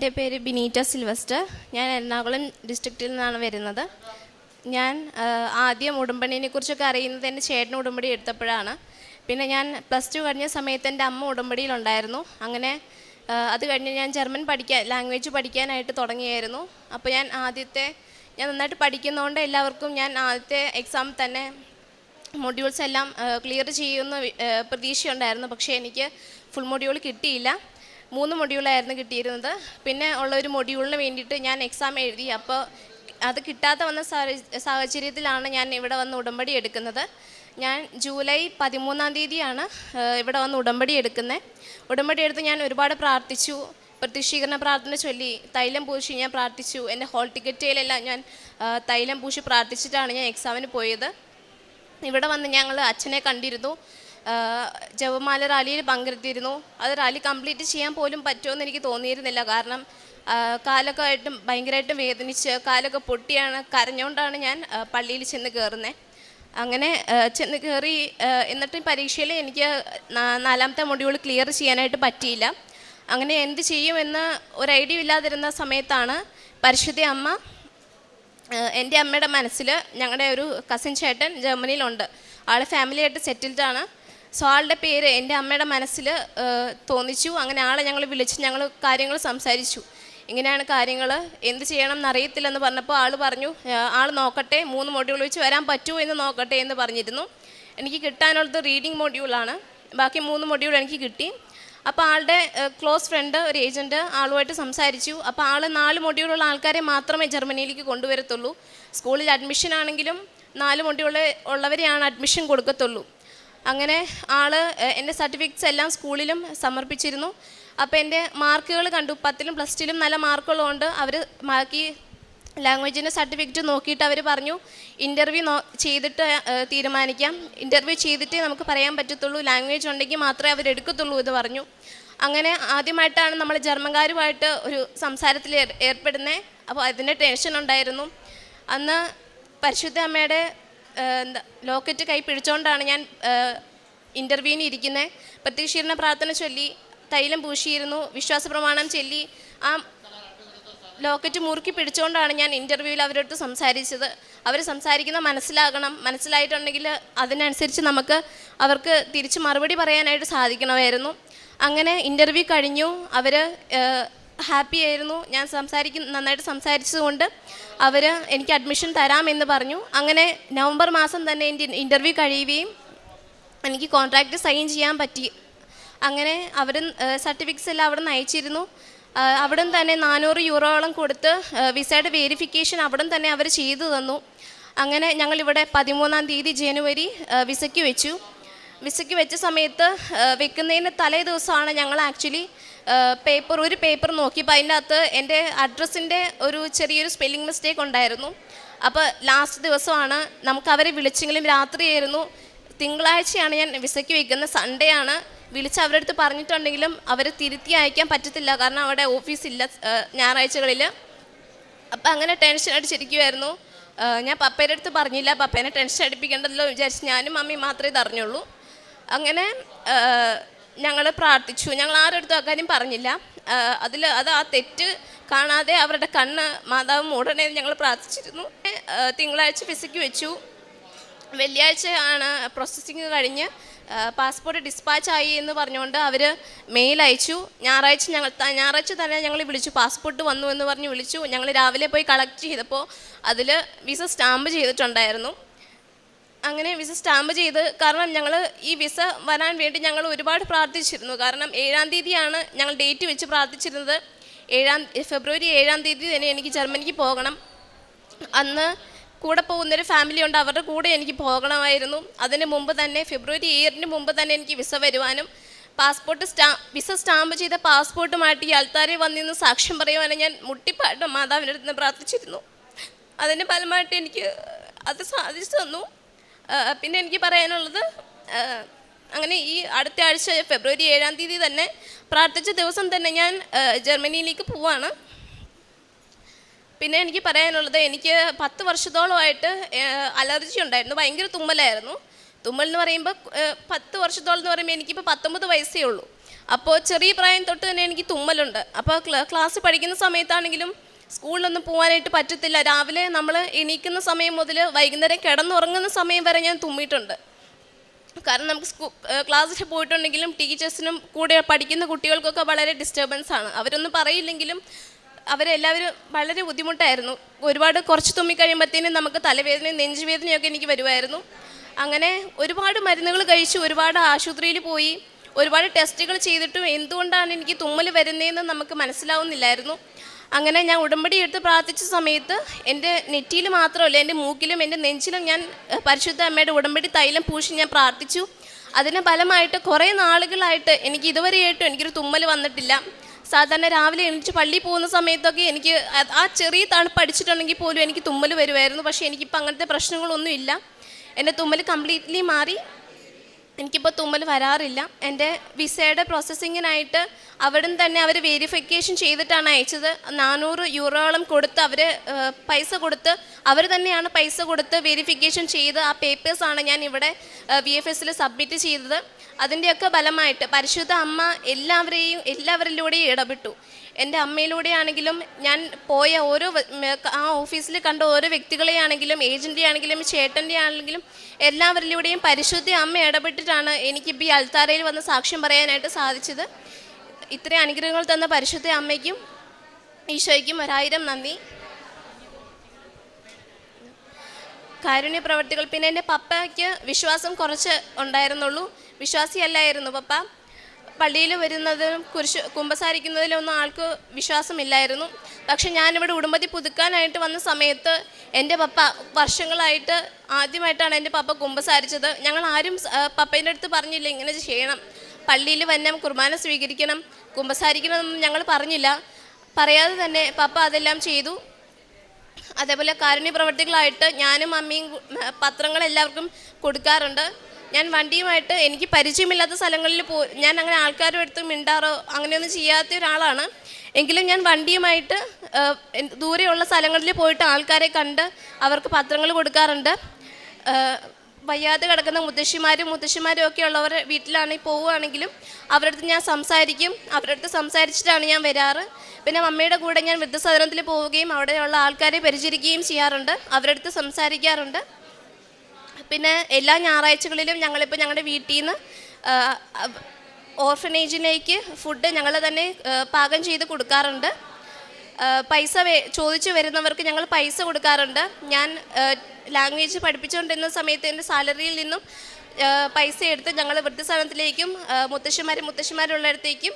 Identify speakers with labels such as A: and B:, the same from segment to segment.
A: എന്റെ പേര് ബിനീറ്റ സിൽവസ്റ്റർ. ഞാൻ എറണാകുളം ഡിസ്ട്രിക്റ്റിൽ നിന്നാണ് വരുന്നത്. ഞാൻ ആദ്യം ഉടുമ്പണിനെ കുറിച്ചൊക്കെ അറിയുന്നത് എന്റെ ചേട്ടൻ ഉടുമ്പടി എടുത്തപ്പോഴാണ്. പിന്നെ ഞാൻ പ്ലസ് ടു കഴിഞ്ഞ സമയത്ത് എന്റെ അമ്മ ഉടമ്പടിയിലുണ്ടായിരുന്നു. അങ്ങനെ അത് കഴിഞ്ഞ് ഞാൻ ജർമ്മൻ പഠിക്കാൻ ലാംഗ്വേജ് പഠിക്കാനായിട്ട് തുടങ്ങിയായിരുന്നു. അപ്പോൾ ഞാൻ ആദ്യത്തെ ഞാൻ നന്നായിട്ട് പഠിക്കുന്നതുകൊണ്ട് എല്ലാവർക്കും ഞാൻ ആദ്യത്തെ എക്സാം തന്നെ മൊഡ്യൂൾസ് എല്ലാം ക്ലിയർ ചെയ്യുമെന്ന് പ്രതീക്ഷയുണ്ടായിരുന്നു. പക്ഷേ എനിക്ക് ഫുൾ മൊഡ്യൂൾ കിട്ടിയില്ല. മൂന്ന് മൊഡ്യൂളായിരുന്നു കിട്ടിയിരുന്നത്. പിന്നെ ഉള്ള ഒരു മൊഡ്യൂളിന് വേണ്ടിയിട്ട് ഞാൻ എക്സാം എഴുതി. അപ്പോൾ അത് കിട്ടാതെ വന്ന സാഹച- സാഹചര്യത്തിലാണ് ഞാൻ ഇവിടെ വന്ന് ഉടമ്പടി എടുക്കുന്നത്. ഞാൻ ജൂലൈ പതിമൂന്നാം തീയതിയാണ് ഇവിടെ വന്ന് ഉടമ്പടി എടുക്കുന്നത് ഉടമ്പടി എടുത്ത് ഞാൻ ഒരുപാട് പ്രാർത്ഥിച്ചു. പ്രത്യക്ഷീകരണ പ്രാർത്ഥന ചൊല്ലി തൈലം പൂശി ഞാൻ പ്രാർത്ഥിച്ചു. എന്റെ ഹോൾ ടിക്കറ്റിലെല്ലാം ഞാൻ തൈലം പൂശി പ്രാർത്ഥിച്ചിട്ടാണ് ഞാൻ എക്സാമിന് പോയത്. ഇവിടെ വന്ന് ഞങ്ങൾ അച്ഛനെ കണ്ടിരുന്നു. ആ, ജപമാല റാലിയിൽ പങ്കെടുത്തിരുന്നു. അത് റാലി കംപ്ലീറ്റ് ചെയ്യാൻ പോലും പറ്റുമെന്ന് എനിക്ക് തോന്നിയിരുന്നില്ല. കാരണം കാലൊക്കെ ആയിട്ടും ഭയങ്കരമായിട്ടും വേദനിച്ച് കാലൊക്കെ പൊട്ടിയാണ് കരഞ്ഞുകൊണ്ടാണ് ഞാൻ പള്ളിയിൽ ചെന്ന് കയറുന്നത് അങ്ങനെ ചെന്ന് കയറി എന്നിട്ട് പരീക്ഷയിൽ എനിക്ക് നാലാമത്തെ മൊഡ്യൂൾ ക്ലിയർ ചെയ്യാനായിട്ട് പറ്റിയില്ല. അങ്ങനെ എന്ത് ചെയ്യുമെന്ന് ഒരു ഐഡിയ ഇല്ലാതിരുന്ന സമയത്താണ് പരിശുദ്ധ അമ്മ എന്റെ അമ്മയുടെ മനസ്സിൽ ഞങ്ങളുടെ ഒരു കസിൻ ചേട്ടൻ ജർമ്മനിയിലുണ്ട്. ആൾ ഫാമിലിയായിട്ട് സെറ്റിൽഡാണ് സോ ആളുടെ പേര് എന്റെ അമ്മയുടെ മനസ്സിൽ തോന്നിച്ചു. അങ്ങനെ ആളെ ഞങ്ങൾ വിളിച്ച് ഞങ്ങൾ കാര്യങ്ങൾ സംസാരിച്ചു. ഇങ്ങനെയാണ് കാര്യങ്ങൾ. എന്ത് ചെയ്യണം എന്നറിയത്തില്ലെന്ന് പറഞ്ഞപ്പോൾ ആൾ പറഞ്ഞു ആൾ നോക്കട്ടെ മൂന്ന് മൊഡ്യൂൾ വെച്ച് വരാൻ പറ്റുമോ എന്ന് നോക്കട്ടെ എന്ന് പറഞ്ഞിരുന്നു. എനിക്ക് കിട്ടാനുള്ളത് റീഡിങ് മൊഡ്യൂളാണ് ബാക്കി മൂന്ന് മോഡ്യൂൾ എനിക്ക് കിട്ടി. അപ്പോൾ ആളുടെ ക്ലോസ് ഫ്രണ്ട് ഒരു ഏജന്റ് ആളുമായിട്ട് സംസാരിച്ചു. അപ്പോൾ ആൾ നാല് മോഡ്യൂളുള്ള ആൾക്കാരെ മാത്രമേ ജർമ്മനിയിലേക്ക് കൊണ്ടുവരത്തുള്ളൂ. സ്കൂളിൽ അഡ്മിഷൻ ആണെങ്കിലും നാല് മൊഡ്യൂൾ ഉള്ളവരെയാണ് അഡ്മിഷൻ കൊടുക്കത്തുള്ളൂ. അങ്ങനെ ആൾ എന്റെ സർട്ടിഫിക്കറ്റ്സ് എല്ലാം സ്കൂളിലും സമർപ്പിച്ചിരുന്നു. അപ്പോൾ എന്റെ മാർക്കുകൾ കണ്ടു. പത്തിലും പ്ലസ് ടുവിലും നല്ല മാർക്കുള്ളതുകൊണ്ട് അവർ ബാക്കി ലാംഗ്വേജിന്റെ സർട്ടിഫിക്കറ്റ് നോക്കിയിട്ട് അവർ പറഞ്ഞു ഇന്റർവ്യൂ നോ ചെയ്തിട്ട് തീരുമാനിക്കാം. ഇന്റർവ്യൂ ചെയ്തിട്ടേ നമുക്ക് പറയാൻ പറ്റത്തുള്ളൂ. ലാംഗ്വേജ് ഉണ്ടെങ്കിൽ മാത്രമേ അവർ എടുക്കത്തുള്ളൂ എന്ന് പറഞ്ഞു. അങ്ങനെ ആദ്യമായിട്ടാണ് നമ്മൾ ജർമ്മൻകാരുമായിട്ട് ഒരു സംസാരത്തിൽ ഏർ- ഏർപ്പെടുന്നത് അപ്പോൾ അതിന്റെ ടെൻഷൻ ഉണ്ടായിരുന്നു. അന്ന് പരിശുദ്ധ അമ്മയുടെ ലോക്കറ്റ് കൈ പിടിച്ചുകൊണ്ടാണ് ഞാൻ ഇന്റർവ്യൂവിന് ഇരിക്കുന്നത് പ്രത്യക്ഷീരണ പ്രാർത്ഥന ചൊല്ലി തൈലം പൂശിയിരുന്നു വിശ്വാസ പ്രമാണം ചൊല്ലി ആ ലോക്കറ്റ് മുറുക്കി പിടിച്ചുകൊണ്ടാണ് ഞാൻ ഇന്റർവ്യൂവിൽ അവരോട് സംസാരിച്ചത്. അവർ സംസാരിക്കുന്ന മനസ്സിലാകണം. മനസ്സിലായിട്ടുണ്ടെങ്കിൽ അതിനനുസരിച്ച് നമുക്ക് അവർക്ക് തിരിച്ച് മറുപടി പറയാനായിട്ട് സാധിക്കണമായിരുന്നു. അങ്ങനെ ഇന്റർവ്യൂ കഴിഞ്ഞു. അവർ ഹാപ്പി ആയിരുന്നു. ഞാൻ സംസാരിക്കും നന്നായിട്ട് സംസാരിച്ചതുകൊണ്ട് അവർ എനിക്ക് അഡ്മിഷൻ തരാമെന്ന് പറഞ്ഞു. അങ്ങനെ നവംബർ മാസം തന്നെ എന്റെ ഇന്റർവ്യൂ കഴിയുകയും എനിക്ക് കോൺട്രാക്റ്റ് സൈൻ ചെയ്യാൻ പറ്റി. അങ്ങനെ അവർ സർട്ടിഫിക്കറ്റ്സ് എല്ലാം അവിടെ നിന്ന് അയച്ചിരുന്നു. അവിടെ തന്നെ നാനൂറ് യൂറോളം കൊടുത്ത് വിസയുടെ വേരിഫിക്കേഷൻ അവിടെ തന്നെ അവർ ചെയ്തു തന്നു. അങ്ങനെ ഞങ്ങളിവിടെ പതിമൂന്നാം തീയതി ജനുവരി വിസയ്ക്ക് വെച്ചു. വിസയ്ക്ക് വെച്ച സമയത്ത് വെക്കുന്നതിന് തലേ ദിവസമാണ് ഞങ്ങൾ ആക്ച്വലി പേപ്പർ ഒരു പേപ്പർ നോക്കിയപ്പോൾ അതിന്റെ അകത്ത് എന്റെ അഡ്രസ്സിന്റെ ഒരു ചെറിയൊരു സ്പെല്ലിംഗ് മിസ്റ്റേക്ക് ഉണ്ടായിരുന്നു. അപ്പോൾ ലാസ്റ്റ് ദിവസമാണ് നമുക്ക് അവരെ വിളിച്ചെങ്കിലും രാത്രിയായിരുന്നു. തിങ്കളാഴ്ചയാണ് ഞാൻ വിസയ്ക്ക് വയ്ക്കുന്നത് സൺഡേ ആണ്. വിളിച്ച് അവരുടെ അടുത്ത് പറഞ്ഞിട്ടുണ്ടെങ്കിലും അവർ തിരുത്തി അയക്കാൻ പറ്റത്തില്ല. കാരണം അവിടെ ഓഫീസില്ല ഞായറാഴ്ചകളിൽ അപ്പം അങ്ങനെ ടെൻഷൻ അടിച്ചിരിക്കുമായിരുന്നു ഞാൻ പപ്പേന്റെ അടുത്ത് പറഞ്ഞില്ല. പപ്പേനെ ടെൻഷൻ അടിപ്പിക്കേണ്ടല്ലോ വിചാരിച്ച് ഞാനും മമ്മിയും മാത്രമേ ഇത് അറിഞ്ഞുള്ളൂ. അങ്ങനെ ഞങ്ങൾ പ്രാർത്ഥിച്ചു. ഞങ്ങൾ ആരുടെ അടുത്തും അക്കാര്യം പറഞ്ഞില്ല. അതിൽ അത് ആ തെറ്റ് കാണാതെ അവരുടെ കണ്ണ് മാതാവ് മൂടണേ ഞങ്ങൾ പ്രാർത്ഥിച്ചിരുന്നു. തിങ്കളാഴ്ച ഫിസിക്ക് വെച്ചു. വെള്ളിയാഴ്ച ആണ് പ്രോസസ്സിങ് കഴിഞ്ഞ് പാസ്പോർട്ട് ഡിസ്പാച്ച് ആയി എന്ന് പറഞ്ഞുകൊണ്ട് അവർ മെയിൽ അയച്ചു. ഞായറാഴ്ച ഞങ്ങൾ ഞായറാഴ്ച തന്നെ ഞങ്ങൾ വിളിച്ചു. പാസ്പോർട്ട് വന്നു എന്ന് പറഞ്ഞ് വിളിച്ചു. ഞങ്ങൾ രാവിലെ പോയി കളക്ട് ചെയ്തപ്പോൾ അതിൽ വിസ സ്റ്റാമ്പ് ചെയ്തിട്ടുണ്ടായിരുന്നു. അങ്ങനെ വിസ സ്റ്റാമ്പ് ചെയ്ത് കാരണം ഞങ്ങൾ ഈ വിസ വരാൻ വേണ്ടി ഞങ്ങൾ ഒരുപാട് പ്രാർത്ഥിച്ചിരുന്നു. കാരണം ഏഴാം തീയതിയാണ് ഞങ്ങൾ ഡേറ്റ് വെച്ച് പ്രാർത്ഥിച്ചിരുന്നത്. ഏഴാം ഫെബ്രുവരി ഏഴാം തീയതി തന്നെ എനിക്ക് ജർമ്മനിക്ക് പോകണം. അന്ന് കൂടെ പോകുന്നൊരു ഫാമിലി ഉണ്ട് അവരുടെ കൂടെ എനിക്ക് പോകണമായിരുന്നു. അതിന് മുമ്പ് തന്നെ ഫെബ്രുവരി ഏഴിന് മുമ്പ് തന്നെ എനിക്ക് വിസ വരുവാനും പാസ്പോർട്ട് സ്റ്റാ വിസ സ്റ്റാമ്പ് ചെയ്ത പാസ്പോർട്ടുമായിട്ട് ഈ അൽത്താരെ വന്നിന്ന് സാക്ഷ്യം പറയുവാനും ഞാൻ മുട്ടിപ്പാട്ട് മാതാവിന്റെ അടുത്ത് നിന്ന് പ്രാർത്ഥിച്ചിരുന്നു. അതിന്റെ ഫലമായിട്ട് എനിക്ക് അത് സാധിച്ചു തന്നു. പിന്നെ എനിക്ക് പറയാനുള്ളത് അങ്ങനെ ഈ അടുത്ത ആഴ്ച ഫെബ്രുവരി ഏഴാം തീയതി തന്നെ പ്രാർത്ഥിച്ച ദിവസം തന്നെ ഞാൻ ജർമ്മനിയിലേക്ക് പോവാണ്. പിന്നെ എനിക്ക് പറയാനുള്ളത് എനിക്ക് പത്ത് വർഷത്തോളമായിട്ട് അലർജി ഉണ്ടായിരുന്നു ഭയങ്കര തുമ്മലായിരുന്നു. തുമ്മൽ എന്ന് പറയുമ്പോൾ പത്ത് വർഷത്തോളം എന്ന് പറയുമ്പോൾ എനിക്കിപ്പോൾ പത്തൊമ്പത് വയസ്സേ ഉള്ളൂ. അപ്പോൾ ചെറിയ പ്രായം തൊട്ട് തന്നെ എനിക്ക് തുമ്മലുണ്ട്. അപ്പോൾ ക്ലാസ് പഠിക്കുന്ന സമയത്താണെങ്കിലും സ്കൂളിലൊന്നും പോകാനായിട്ട് പറ്റത്തില്ല. രാവിലെ നമ്മൾ എണീക്കുന്ന സമയം മുതൽ വൈകുന്നേരം കിടന്നുറങ്ങുന്ന സമയം വരെ ഞാൻ തുമ്മിയിട്ടുണ്ട്. കാരണം നമുക്ക് സ്കൂ ക്ലാസ്സിൽ പോയിട്ടുണ്ടെങ്കിലും ടീച്ചേഴ്സിനും കൂടെ പഠിക്കുന്ന കുട്ടികൾക്കൊക്കെ വളരെ ഡിസ്റ്റർബൻസ് ആണ്. അവരൊന്നും പറയില്ലെങ്കിലും അവരെല്ലാവരും വളരെ ബുദ്ധിമുട്ടായിരുന്നു. ഒരുപാട് കുറച്ച് തുമ്മി കഴിയുമ്പോഴത്തേനും നമുക്ക് തലവേദനയും നെഞ്ചുവേദനയൊക്കെ എനിക്ക് വരുമായിരുന്നു. അങ്ങനെ ഒരുപാട് മരുന്നുകൾ കഴിച്ചു ഒരുപാട് ആശുപത്രിയിൽ പോയി ഒരുപാട് ടെസ്റ്റുകൾ ചെയ്തിട്ടും എന്തുകൊണ്ടാണ് എനിക്ക് തുമ്മൽ വരുന്നതെന്ന് നമുക്ക് മനസ്സിലാവുന്നില്ലായിരുന്നു. അങ്ങനെ ഞാൻ ഉടമ്പടി എടുത്ത് പ്രാർത്ഥിച്ച സമയത്ത് എന്റെ നെറ്റിയിൽ മാത്രമല്ല എന്റെ മൂക്കിലും എന്റെ നെഞ്ചിലും ഞാൻ പരിശുദ്ധ അമ്മയുടെ ഉടമ്പടി തൈലം പൂശി ഞാൻ പ്രാർത്ഥിച്ചു. അതിന് ഫലമായിട്ട് കുറേ നാളുകളായിട്ട് എനിക്ക് ഇതുവരെയായിട്ടും എനിക്കൊരു തുമ്മൽ വന്നിട്ടില്ല. സാധാരണ രാവിലെ എണീച്ച് പള്ളിയിൽ പോകുന്ന സമയത്തൊക്കെ എനിക്ക് ആ ചെറിയ തണുപ്പ് അടിച്ചിട്ടുണ്ടെങ്കിൽ പോലും എനിക്ക് തുമ്മൽ വരുമായിരുന്നു. പക്ഷേ എനിക്കിപ്പോൾ അങ്ങനത്തെ പ്രശ്നങ്ങളൊന്നും ഇല്ല എന്റെ തുമ്മൽ കംപ്ലീറ്റ്ലി മാറി. എനിക്കിപ്പോൾ തുമ്മൽ വരാറില്ല. എന്റെ വിസയുടെ പ്രോസസ്സിങ്ങിനായിട്ട് അവിടുന്ന് തന്നെ അവർ വെരിഫിക്കേഷൻ ചെയ്തിട്ടാണ് അയച്ചത്. നാനൂറ് യൂറോളം കൊടുത്ത് അവർ പൈസ കൊടുത്ത് അവർ തന്നെയാണ് പൈസ കൊടുത്ത് വെരിഫിക്കേഷൻ ചെയ്ത് ആ പേപ്പേഴ്സാണ് ഞാൻ ഇവിടെ വി എഫ് എസിൽ സബ്മിറ്റ് ചെയ്തത്. അതിന്റെയൊക്കെ ഫലമായിട്ട് പരിശുദ്ധ അമ്മ എല്ലാവരെയും എല്ലാവരിലൂടെയും ഇടപെട്ടു. എന്റെ അമ്മയിലൂടെയാണെങ്കിലും ഞാൻ പോയ ഓരോ ആ ഓഫീസിൽ കണ്ട ഓരോ വ്യക്തികളെയാണെങ്കിലും ഏജന്റെ ആണെങ്കിലും ചേട്ടന്റെ ആണെങ്കിലും എല്ലാവരിലൂടെയും പരിശുദ്ധ അമ്മ ഇടപെട്ടിട്ടാണ് എനിക്കിപ്പോൾ ഈ അൽത്താരയിൽ വന്ന് സാക്ഷ്യം പറയാനായിട്ട് സാധിച്ചത്. ഇത്രയും അനുഗ്രഹങ്ങൾ തന്ന പരിശുദ്ധ അമ്മയ്ക്കും ഈശോയ്ക്കും ഒരായിരം നന്ദി. കാരുണ്യ പ്രവർത്തികൾ പിന്നെ എന്റെ പപ്പയ്ക്ക് വിശ്വാസം കുറച്ച് ഉണ്ടായിരുന്നുള്ളൂ. വിശ്വാസിയല്ലായിരുന്നു പപ്പ. പള്ളിയിൽ വരുന്നതിലും കുരിശ് കുമ്പസാരിക്കുന്നതിലൊന്നും ആൾക്ക് വിശ്വാസമില്ലായിരുന്നു. പക്ഷെ ഞാനിവിടെ ഉടുമ്പതി പുതുക്കാനായിട്ട് വന്ന സമയത്ത് എന്റെ പപ്പ വർഷങ്ങളായിട്ട് ആദ്യമായിട്ടാണ് എന്റെ പപ്പ കുമ്പസാരിച്ചത്. ഞങ്ങൾ ആരും പപ്പേന്റെ അടുത്ത് പറഞ്ഞില്ല ഇങ്ങനെ ചെയ്യണം. പള്ളിയിൽ വന്നം കുർബാന സ്വീകരിക്കണം. കുമ്പസാരിക്കണമെന്നൊന്നും ഞങ്ങൾ പറഞ്ഞില്ല. പറയാതെ തന്നെ പപ്പ അതെല്ലാം ചെയ്തു. അതേപോലെ കാരുണ്യ പ്രവർത്തികളായിട്ട് ഞാനും അമ്മയും പത്രങ്ങൾ എല്ലാവർക്കും കൊടുക്കാറുണ്ട്. ഞാൻ വണ്ടിയുമായിട്ട് എനിക്ക് പരിചയമില്ലാത്ത സ്ഥലങ്ങളിൽ പോ ഞാൻ അങ്ങനെ ആൾക്കാരും അടുത്ത് മിണ്ടാറോ അങ്ങനെയൊന്നും ചെയ്യാത്ത ഒരാളാണ്. എങ്കിലും ഞാൻ വണ്ടിയുമായിട്ട് ദൂരെയുള്ള സ്ഥലങ്ങളിൽ പോയിട്ട് ആൾക്കാരെ കണ്ട് അവർക്ക് പത്രങ്ങൾ കൊടുക്കാറുണ്ട്. വയ്യാതെ കിടക്കുന്ന മുത്തശ്ശിമാരും മുത്തശ്ശിമാരും ഒക്കെ ഉള്ളവർ വീട്ടിലാണെങ്കിൽ പോവുകയാണെങ്കിലും അവരുടെ അടുത്ത് ഞാൻ സംസാരിക്കും. അവരുടെ അടുത്ത് സംസാരിച്ചിട്ടാണ് ഞാൻ വരാറ്. പിന്നെ മമ്മിയുടെ കൂടെ ഞാൻ വൃദ്ധസദനത്തിൽ പോവുകയും അവിടെയുള്ള ആൾക്കാരെ പരിചരിക്കുകയും ചെയ്യാറുണ്ട്. അവരുടെ അടുത്ത് സംസാരിക്കാറുണ്ട്. പിന്നെ എല്ലാ ഞായറാഴ്ചകളിലും ഞങ്ങളിപ്പോൾ ഞങ്ങളുടെ വീട്ടിൽ നിന്ന് ഓർഫനേജിലേക്ക് ഫുഡ് ഞങ്ങൾ തന്നെ പാകം ചെയ്ത് കൊടുക്കാറുണ്ട്. പൈസ ചോദിച്ചു വരുന്നവർക്ക് ഞങ്ങൾ പൈസ കൊടുക്കാറുണ്ട്. ഞാൻ ലാംഗ്വേജ് പഠിപ്പിച്ചുകൊണ്ടിരുന്ന സമയത്ത് എന്റെ സാലറിയിൽ നിന്നും പൈസ എടുത്ത് ഞങ്ങൾ വൃദ്ധസ്ഥാനത്തിലേക്കും മുത്തശ്ശിമാരും മുത്തശ്ശിമാരുള്ളിടത്തേക്കും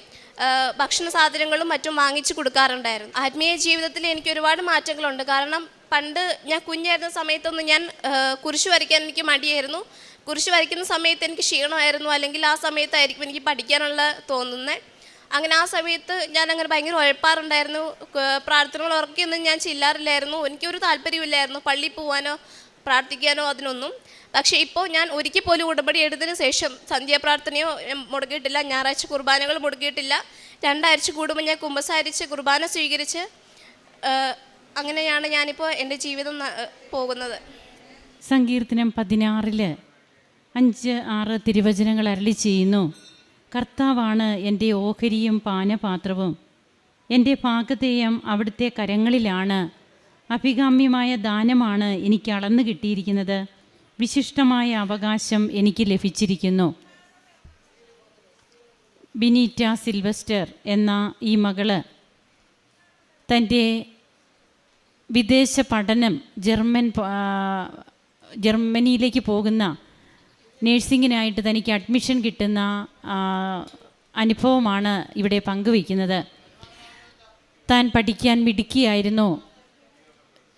A: ഭക്ഷണ സാധനങ്ങളും മറ്റും വാങ്ങിച്ചു കൊടുക്കാറുണ്ടായിരുന്നു. ആത്മീയ ജീവിതത്തിൽ എനിക്ക് ഒരുപാട് മാറ്റങ്ങളുണ്ട്. കാരണം പണ്ട് ഞാൻ കുഞ്ഞായിരുന്ന സമയത്തൊന്നും ഞാൻ കുരിശ് വരയ്ക്കാൻ എനിക്ക് മടിയായിരുന്നു. കുരിശ് വരയ്ക്കുന്ന സമയത്ത് എനിക്ക് ക്ഷീണമായിരുന്നു. അല്ലെങ്കിൽ ആ സമയത്തായിരിക്കും എനിക്ക് പഠിക്കാനുള്ള തോന്നുന്നത്. അങ്ങനെ ആ സമയത്ത് ഞാൻ അങ്ങനെ ഭയങ്കര ഉഴപ്പാറുണ്ടായിരുന്നു. പ്രാർത്ഥനകൾ ഉറക്കിയൊന്നും ഞാൻ ചെല്ലാറില്ലായിരുന്നു. എനിക്കൊരു താല്പര്യമില്ലായിരുന്നു പള്ളി പോവാനോ പ്രാർത്ഥിക്കാനോ അതിനൊന്നും. പക്ഷേ ഇപ്പോൾ ഞാൻ ഒരിക്കൽ പോലും ഉടമ്പടി എടുത്തതിന് ശേഷം സന്ധ്യാപ്രാർത്ഥനയോ മുടക്കിയിട്ടില്ല. ഞായറാഴ്ച കുർബാനകൾ മുടക്കിയിട്ടില്ല. രണ്ടാഴ്ച കൂടുമ്പോൾ ഞാൻ കുമ്പസാരിച്ച് കുർബാന സ്വീകരിച്ച് അങ്ങനെയാണ് ഞാനിപ്പോൾ എന്റെ ജീവിതം പോകുന്നത്.
B: സങ്കീർത്തനം പതിനാറിൽ അഞ്ച് ആറ് തിരുവചനങ്ങൾ അരളി ചെയ്യുന്നു. കർത്താവാണ് എന്റെ ഓഹരിയും പാനപാത്രവും. എന്റെ ഭാഗതേയം അവിടുത്തെ കരങ്ങളിലാണ്. അഭികാമ്യമായ ദാനമാണ് എനിക്ക് അളന്നു കിട്ടിയിരിക്കുന്നത്. വിശിഷ്ടമായ അവകാശം എനിക്ക് ലഭിച്ചിരിക്കുന്നു. ബിനീറ്റ സിൽവസ്റ്റർ എന്ന ഈ മകൾ തന്റെ വിദേശ പഠനം ജർമ്മൻ ജർമ്മനിയിലേക്ക് പോകുന്ന നേഴ്സിങ്ങിനായിട്ട് തനിക്ക് അഡ്മിഷൻ കിട്ടുന്ന അനുഭവമാണ് ഇവിടെ പങ്കുവയ്ക്കുന്നത്. താൻ പഠിക്കാൻ മിടുക്കിയായിരുന്നു.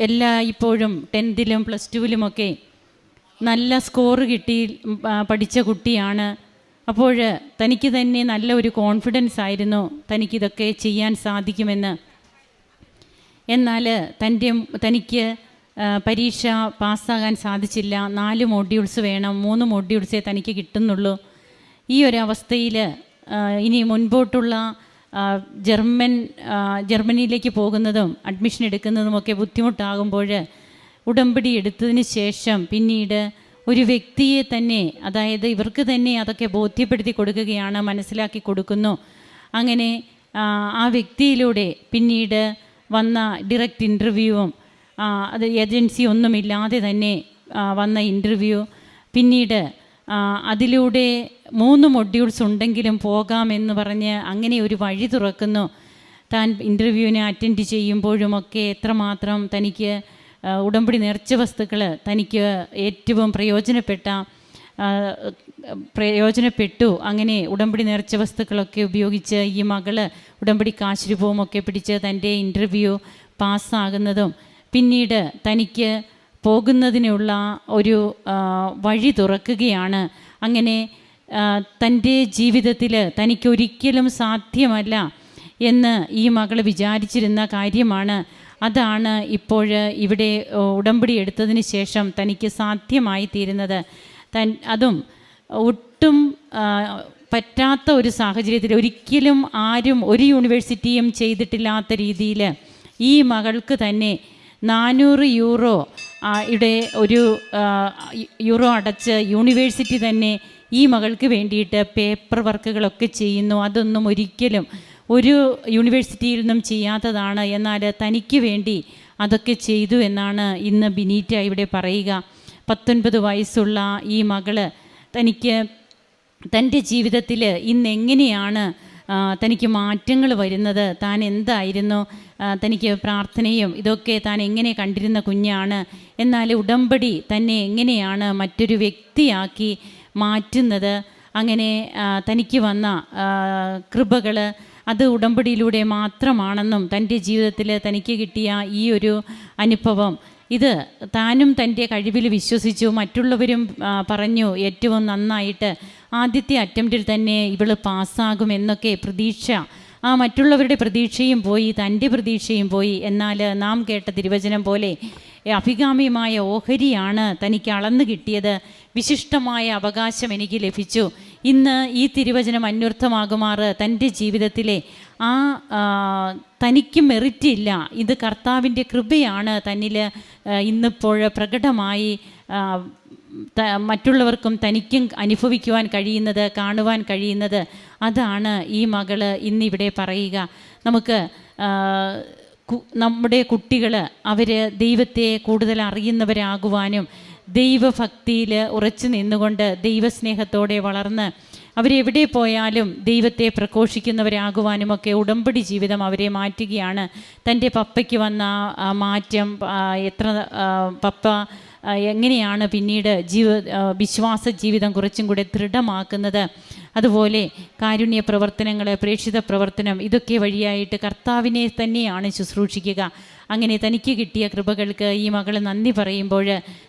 B: എല്ലാ ഇപ്പോഴും ടെൻത്തിലും പ്ലസ് ടുവിലുമൊക്കെ നല്ല സ്കോർ കിട്ടി പഠിച്ച കുട്ടിയാണ്. അപ്പോൾ തനിക്ക് തന്നെ നല്ല ഒരു കോൺഫിഡൻസ് ആയിരുന്നു തനിക്കിതൊക്കെ ചെയ്യാൻ സാധിക്കുമെന്ന്. എന്നാൽ തന്റെ തനിക്ക് പരീക്ഷ പാസ്സാകാൻ സാധിച്ചില്ല. നാല് മോഡ്യൂൾസ് വേണം. മൂന്ന് മോഡ്യൂൾസേ തനിക്ക് കിട്ടുന്നുള്ളൂ. ഈ ഒരു അവസ്ഥയിൽ ഇനി മുൻപോട്ടുള്ള ജർമ്മൻ ജർമ്മനിയിലേക്ക് പോകുന്നതും അഡ്മിഷൻ എടുക്കുന്നതുമൊക്കെ ബുദ്ധിമുട്ടാകുമ്പോൾ ഉടമ്പടി എടുത്തതിന് ശേഷം പിന്നീട് ഒരു വ്യക്തിയെ തന്നെ അതായത് ഇവർക്ക് തന്നെ അതൊക്കെ ബോധ്യപ്പെടുത്തി കൊടുക്കുകയാണ് മനസ്സിലാക്കി കൊടുക്കുന്നു. അങ്ങനെ ആ, വ്യക്തിയിലൂടെ പിന്നീട് വന്ന ഡിറക്റ്റ് ഇന്റർവ്യൂവും അത് ഏജൻസി ഒന്നുമില്ലാതെ തന്നെ വന്ന ഇന്റർവ്യൂ പിന്നീട് അതിലൂടെ മൂന്ന് മൊഡ്യൂൾസ് ഉണ്ടെങ്കിലും പോകാമെന്ന് പറഞ്ഞ് അങ്ങനെ ഒരു വഴി തുറക്കുന്നു. താൻ ഇന്റർവ്യൂവിനെ അറ്റൻഡ് ചെയ്യുമ്പോഴുമൊക്കെ എത്രമാത്രം തനിക്ക് ഉടമ്പടി നേർച്ച വസ്തുക്കൾ തനിക്ക് ഏറ്റവും പ്രയോജനപ്പെട്ട പ്രയോജനപ്പെട്ടു. അങ്ങനെ ഉടമ്പടി നേർച്ച വസ്തുക്കളൊക്കെ ഉപയോഗിച്ച് ഈ മകൾ ഉടമ്പടി കാശുരൂപവും ഒക്കെ പിടിച്ച് തന്റെ ഇന്റർവ്യൂ പാസ്സാകുന്നതും പിന്നീട് തനിക്ക് പോകുന്നതിനുള്ള ഒരു വഴി തുറക്കുകയാണ്. അങ്ങനെ തന്റെ ജീവിതത്തിൽ തനിക്കൊരിക്കലും സാധ്യമല്ല എന്ന് ഈ മകൾ വിചാരിച്ചിരുന്ന കാര്യമാണ്. അതാണ് ഇപ്പോൾ ഇവിടെ ഉടമ്പടി എടുത്തതിന് ശേഷം തനിക്ക് സാധ്യമായി തീരുന്നത്. തൻ അതും ഒട്ടും പറ്റാത്ത ഒരു സാഹചര്യത്തിൽ ഒരിക്കലും ആരും ഒരു യൂണിവേഴ്സിറ്റിയും ചെയ്തിട്ടില്ലാത്ത രീതിയിൽ ഈ മകൾക്ക് തന്നെ നാനൂറ് യൂറോ ഇവിടെ ഒരു യൂറോ അടച്ച് യൂണിവേഴ്സിറ്റി തന്നെ ഈ മകൾക്ക് വേണ്ടിയിട്ട് പേപ്പർ വർക്കുകളൊക്കെ ചെയ്യുന്നു. അതൊന്നും ഒരിക്കലും ഒരു യൂണിവേഴ്സിറ്റിയിൽ നിന്നും ചെയ്യാത്തതാണ്. എന്നാൽ തനിക്ക് വേണ്ടി അതൊക്കെ ചെയ്തു എന്നാണ് ഇന്ന് ബിനീറ്റ ഇവിടെ പറയുക. പത്തൊൻപത് വയസ്സുള്ള ഈ മകൾ തനിക്ക് തന്റെ ജീവിതത്തിൽ ഇന്ന് എങ്ങനെയാണ് ആ, തനിക്ക് മാറ്റങ്ങൾ വരുന്നത് താൻ എന്തായിരുന്നു? തനിക്ക് പ്രാർത്ഥനയും ഇതൊക്കെ താൻ എങ്ങനെ കണ്ടിരുന്ന കുഞ്ഞാണ്? എന്നാൽ ഉടമ്പടി തന്നെ എങ്ങനെയാണ് മറ്റൊരു വ്യക്തിയാക്കി മാറ്റുന്നത്? അങ്ങനെ തനിക്ക് വന്ന കൃപകൾ അത് ഉടമ്പടിയിലൂടെ മാത്രമാണെന്നും തന്റെ ജീവിതത്തിൽ തനിക്ക് കിട്ടിയ ഈ ഒരു അനുഭവം. ഇത് താനും തന്റെ കഴിവിൽ വിശ്വസിച്ചു മറ്റുള്ളവരും പറഞ്ഞു ഏറ്റവും നന്നായിട്ട് ആദ്യത്തെ അറ്റംപ്റ്റിൽ തന്നെ ഇവൾ പാസ്സാകുമെന്നൊക്കെ പ്രതീക്ഷ. ആ മറ്റുള്ളവരുടെ പ്രതീക്ഷയും പോയി തന്റെ പ്രതീക്ഷയും പോയി. എന്നാൽ നാം കേട്ട തിരുവചനം പോലെ അഭികാമ്യമായ ഓഹരിയാണ് തനിക്ക് അളന്നു കിട്ടിയത്. വിശിഷ്ടമായ അവകാശം എനിക്ക് ലഭിച്ചു. ഇന്ന് ഈ തിരുവചനം അന്വർത്ഥമാകുമാറ് തന്റെ ജീവിതത്തിലെ ആ തനിക്ക് മെറിറ്റ് ഇല്ല. ഇത് കർത്താവിന്റെ കൃപയാണ് തന്നിൽ ഇന്നിപ്പോൾ പ്രകടമായി മറ്റുള്ളവർക്കും തനിക്കും അനുഭവിക്കുവാൻ കഴിയുന്നത് കാണുവാൻ കഴിയുന്നത്. അതാണ് ഈ മകൾ ഇന്നിവിടെ പറയുക. നമുക്ക് നമ്മുടെ കുട്ടികൾ അവർ ദൈവത്തെ കൂടുതൽ അറിയുന്നവരാകുവാനും ദൈവഭക്തിയിൽ ഉറച്ചു നിന്നുകൊണ്ട് ദൈവസ്നേഹത്തോടെ വളർന്ന് അവരെവിടെ പോയാലും ദൈവത്തെ പ്രഘോഷിക്കുന്നവരാകുവാനുമൊക്കെ ഉടമ്പടി ജീവിതം അവരെ മാറ്റുകയാണ്. തന്റെ പപ്പയ്ക്ക് വന്ന മാറ്റം എത്ര പപ്പ എങ്ങനെയാണ് പിന്നീട് ജീവ വിശ്വാസ ജീവിതം കുറച്ചും കൂടെ ദൃഢമാക്കുന്നത്? അതുപോലെ കാരുണ്യ പ്രവർത്തനങ്ങൾ പ്രേക്ഷിത പ്രവർത്തനം ഇതൊക്കെ വഴിയായിട്ട് കർത്താവിനെ തന്നെയാണ് ശുശ്രൂഷിക്കുക. അങ്ങനെ തനിക്ക് കിട്ടിയ കൃപകൾക്ക് ഈ മകൾ നന്ദി പറയുമ്പോൾ